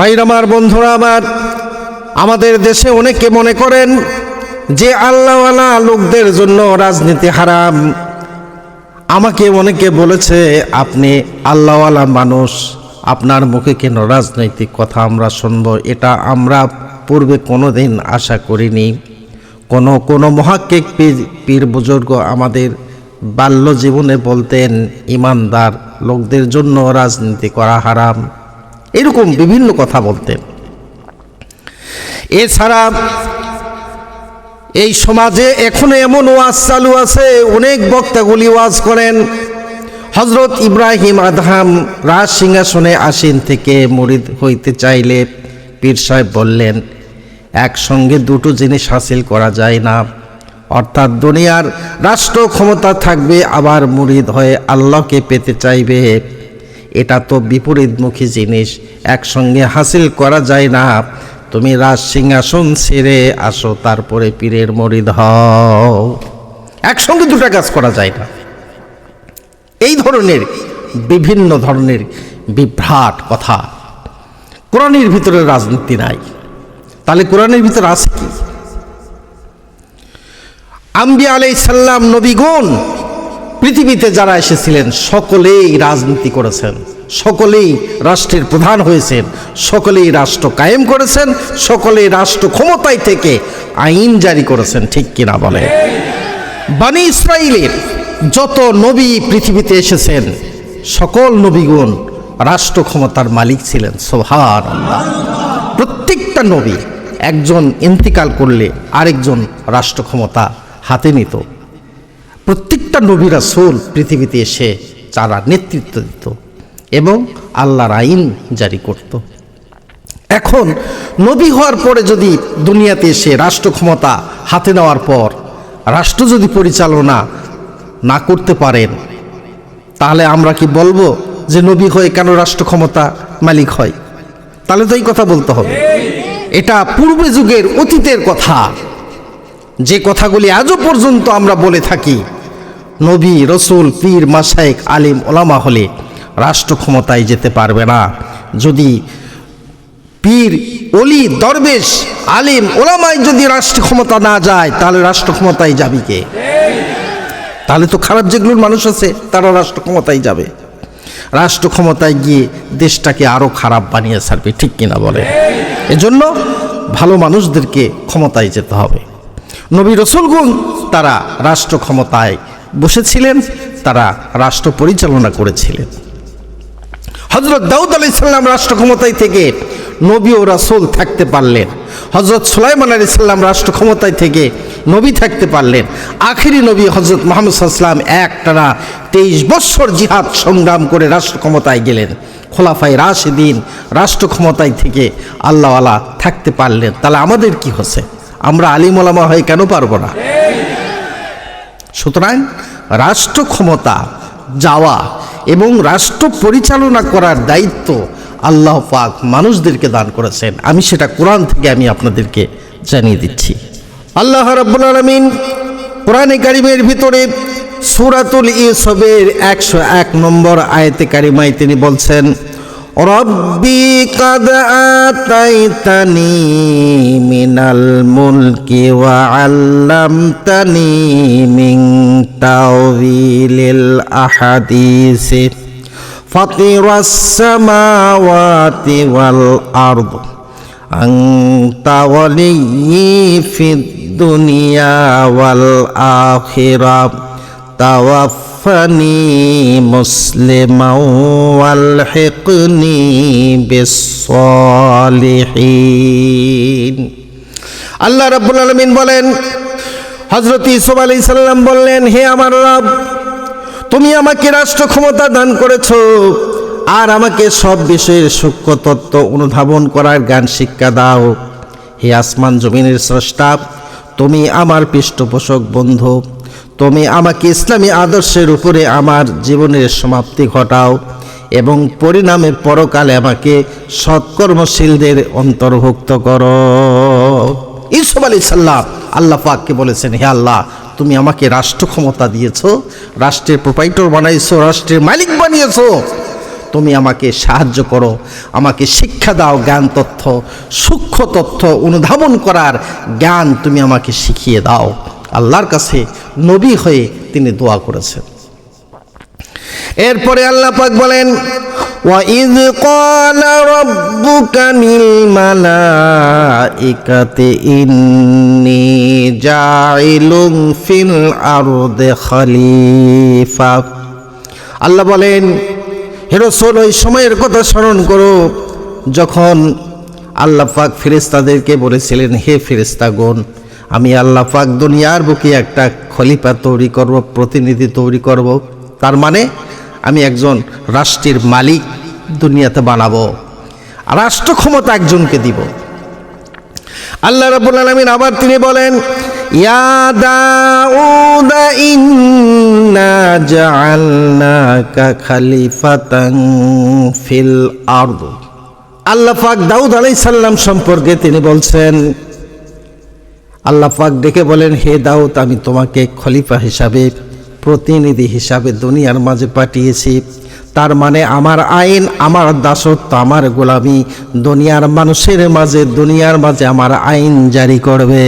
ভাইরা আমার, বন্ধুরা আমার, আমাদের দেশে অনেকে মনে করেন যে আল্লাহওয়ালা লোকদের জন্য রাজনীতি হারাম। আমাকে অনেকে বলেছে, আপনি আল্লাহওয়ালা মানুষ, আপনার মুখে কেন রাজনৈতিক কথা আমরা শুনব? এটা আমরা পূর্বে কোনো দিন আশা করিনি। কোনো কোনো মহাক্কিক পীর পীর বুজুর্গ আমাদের বাল্য জীবনে বলতেন, ইমানদার লোকদের জন্য রাজনীতি করা হারাম। এরকম বিভিন্ন কথা বলতেন। এছাড়া এই সমাজে এখনও এমন ওয়াজ চালু আছে, অনেক বক্তাগুলি ওয়াজ করেন। হজরত ইব্রাহিম আদহাম রাজ সিংহাসনে আসীন থেকে মরিদ হইতে চাইলে পীর সাহেব বললেন, একসঙ্গে দুটো জিনিস হাসিল করা যায় না। অর্থাৎ দুনিয়ার রাষ্ট্র ক্ষমতা থাকবে, আবার মুরিদ হয়ে আল্লাহকে পেতে চাইবে। এটা তো বিপরীতমুখী জিনিস। একসঙ্গে হাসিল করা যায় না। তুমি রাজ সিংহাসন ছেড়ে আসো, তারপরে পীরের মরিদ হও। একসঙ্গে দুটা কাজ করা যায় না। এই ধরনের, বিভিন্ন ধরনের বিভ্রাট কথা কোরআনের ভিতরে রাজনীতি নাই। তাহলে কোরআনের ভিতরে আছে কি? আম্বি আলাই সাল্লাম নবীগণ পৃথিবীতে যারা এসেছিলেন, সকলেই রাজনীতি করেছেন, সকলেই রাষ্ট্রের প্রধান হয়েছেন, সকলেই রাষ্ট্র কায়েম করেছেন, সকলেই রাষ্ট্র ক্ষমতায় থেকে আইন জারি করেছেন, ঠিক কিনা বলে? বানি ইসরায়েলের যত নবী পৃথিবীতে এসেছেন, সকল নবীগণ রাষ্ট্র ক্ষমতার মালিক ছিলেন সোহার প্রত্যেকটা নবী একজন ইন্তিকাল করলে আরেকজন রাষ্ট্র ক্ষমতা হাতে নিত। প্রত্যেকটা নবী রাসূল পৃথিবীতে এসে যারা নেতৃত্ব দিত এবং আল্লাহর আইন জারি করত। এখন নবী হওয়ার পরে যদি দুনিয়াতে এসে রাষ্ট্র ক্ষমতা হাতে নেওয়ার পর রাষ্ট্র যদি পরিচালনা না করতে পারেন, তাহলে আমরা কি বলব যে নবী হয়ে কেন রাষ্ট্র ক্ষমতা মালিক হয়? তাহলে তো এই কথা বলতে হবে। এটা পূর্বে যুগের অতীতের কথা। যে কথাগুলি আজও পর্যন্ত আমরা বলে থাকি নবী, রসুল, পীর মাসায়েক আলিম, ওলামা হলে রাষ্ট্র ক্ষমতায় যেতে পারবে না। যদি পীর অলি দরবেশ, আলিম ওলামায় যদি রাষ্ট্র ক্ষমতা না যায়, তাহলে রাষ্ট্র ক্ষমতায় যাবি কে? তাহলে তো খারাপ যেগুলোর মানুষ আছে, তারা রাষ্ট্র ক্ষমতায় যাবে। রাষ্ট্র ক্ষমতায় গিয়ে দেশটাকে আরও খারাপ বানিয়ে ছাড়বে, ঠিক কিনা বলে? এজন্য ভালো মানুষদেরকে ক্ষমতায় যেতে হবে। নবী রসুলগুন তারা রাষ্ট্র ক্ষমতায় বসেছিলেন, তারা রাষ্ট্র পরিচালনা করেছিলেন। হজরত দাউদ আলি সাল্লাম রাষ্ট্র ক্ষমতায় থেকে নবী ও রাসুল থাকতে পারলেন। হজরত সুলাইমান আলি সাল্লাম রাষ্ট্র ক্ষমতায় থেকে নবী থাকতে পারলেন। আখিরি নবী হজরত মোহাম্মদ সাল্লাম এক টানা তেইশ বৎসর জিহাদ সংগ্রাম করে রাষ্ট্র ক্ষমতায় গেলেন। খোলাফাই রাশেদিন রাষ্ট্র ক্ষমতায় থেকে আল্লাহওয়ালা থাকতে পারলেন। তাহলে আমাদের কি হচ্ছে? আমরা আলিমোলামা হয়ে কেন পারব না? সুতরাং রাষ্ট্র ক্ষমতা যাওয়া এবং রাষ্ট্র পরিচালনা করার দায়িত্ব আল্লাহ পাক মানুষদেরকে দান করেছেন। আমি সেটা কোরআন থেকে আমি আপনাদেরকে জানিয়ে দিচ্ছি। আল্লাহ রাব্বুল আলমিন কোরআনে কারিমের ভিতরে সুরাতুল ইসবের একশো এক নম্বর আয়তে কারিমায় তিনি বলছেন ربي قد آتيتني من الملك وعلمتني من تأويل الأحاديث فطر السماوات والأرض أنت ولي في الدنيا والآخرة توفى توفني مسلما والحقني بالصالحين আল্লাহ রাব্বুল আলামিন বলেন হযরত ইসুফ আলাইহিস সালাম বললেন হে আমার রব তুমি আমাকে রাষ্ট্র ক্ষমতা দান করেছ আর আমাকে সব বিষয়ের সূক্ষ্ম তত্ত্ব অনুধাবন করার জ্ঞান শিক্ষা দাও হে আসমান জমিনের স্রষ্টা তুমি আমার পৃষ্ঠপোষক বন্ধু তুমি আমাকে ইসলামী আদর্শের উপরে আমার জীবনের সমাপ্তি ঘটাও এবং পরিণামে পরকালে আমাকে সৎকর্মশীলদের অন্তর্ভুক্ত করো। ইসুফ আলী সাল্লাম আল্লাহ পাককে বলেছেন, হে আল্লাহ, তুমি আমাকে রাষ্ট্র ক্ষমতা দিয়েছ, রাষ্ট্রের প্রোপাইটর বানাইছো, রাষ্ট্রের মালিক বানিয়েছো। তুমি আমাকে সাহায্য করো, আমাকে শিক্ষা দাও, জ্ঞান তথ্য, সূক্ষ্ম তথ্য অনুধাবন করার জ্ঞান তুমি আমাকে শিখিয়ে দাও। আল্লাহর কাছে নবী হয়ে তিনি দোয়া করেছেন এরপরে আল্লাহ পাক বলেন وَإِذْ قَالَ رَبُّكَ لِلْمَلَائِكَةِ إِنِّي جَاعِلٌ فِي الْأَرْضِ خَلِيفَةً আল্লাহ বলেন হে রাসূল ওই সময়ের কথা স্মরণ করো যখন আল্লাহ পাক ফেরেশতাদেরকে বলেছিলেন হে ফেরেশতাগণ আমি আল্লাহ পাক দুনিয়ার বুকে একটা খলিফা তৈরি করব, প্রতিনিধি তৈরি করব। তার মানে আমি একজন রাষ্ট্রের মালিক দুনিয়াতে বানাবো, রাষ্ট্র ক্ষমতা একজনকে দিব। আল্লাহ রাব্বুল আলামিন আবার তিনি বলেন আল্লাহ পাক দাউদ আলাইহিস সালাম সম্পর্কে তিনি বলছেন আল্লাহ পাক ডেকে বলেন, হে দাউদ, আমি তোমাকে খলিফা হিসাবে, প্রতিনিধি হিসাবে দুনিয়ার মাঝে পাঠিয়েছি। তার মানে আমার আইন, আমার দাসত্ব, আমার গোলামি দুনিয়ার মানুষের মাঝে, দুনিয়ার মাঝে আমার আইন জারি করবে।